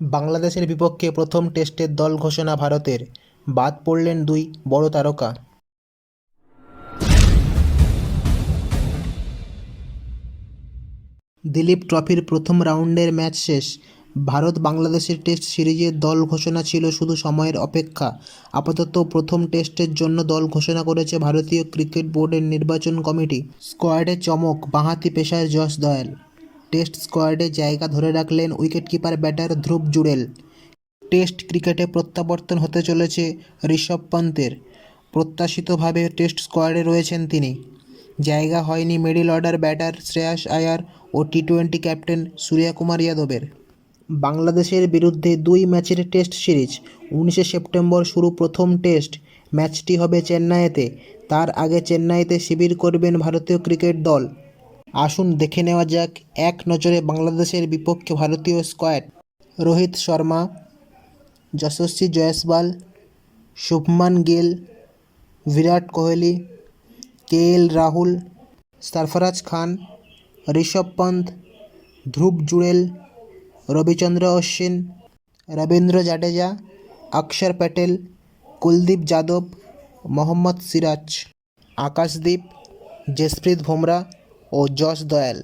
বাংলাদেশের বিপক্ষে প্রথম টেস্টের দল ঘোষণা ভারতের। বাদ পড়লেন দুই বড় তারকা। দিলীপ ট্রফির প্রথম রাউন্ডের ম্যাচ শেষ। ভারত বাংলাদেশের টেস্ট সিরিজের দল ঘোষণা ছিল শুধু সময়ের অপেক্ষা। আপাতত প্রথম টেস্টের জন্য দল ঘোষণা করেছে ভারতীয় ক্রিকেট বোর্ডের নির্বাচন কমিটি। স্কোয়াডে চমক, বাঁহাতি পেশায় যশ দয়াল। টেস্ট স্কোয়াডে জায়গা ধরে রাখলেন wicketkeeper batter Dhruv Jurel. Test ক্রিকেটে প্রত্যাবর্তন হতে চলেছে ঋষভ পন্তের। প্রত্যাশিতভাবে টেস্ট স্কোয়াডে রয়েছেন তিনি। জায়গা হয়নি middle order batter Shreyas Iyer ও টি টোয়েন্টি ক্যাপ্টেন সূর্যকুমার যাদবের। বাংলাদেশের বিরুদ্ধে দুই ম্যাচের টেস্ট সিরিজ। উনিশে সেপ্টেম্বর শুরু প্রথম টেস্ট। ম্যাচটি হবে চেন্নাইতে। তার আগে চেন্নাইতে শিবির করবেন ভারতীয় ক্রিকেট দল। আসুন দেখে নেওয়া যাক, এক নজরে বাংলাদেশের বিপক্ষে ভারতীয় squad Rohit Sharma, Yashasvi Jaiswal, Shubman Gill, Virat Kohli K L Rahul, Sarfaraz Khan, Rishabh Pant, Dhruv Jurel, Ravichandran Ashwin, Ravindra Jadeja, Axar Patel, Kuldeep Yadav, Mohammad Siraj, Akashdeep, Jasprit Bumrah ও যশ দয়াল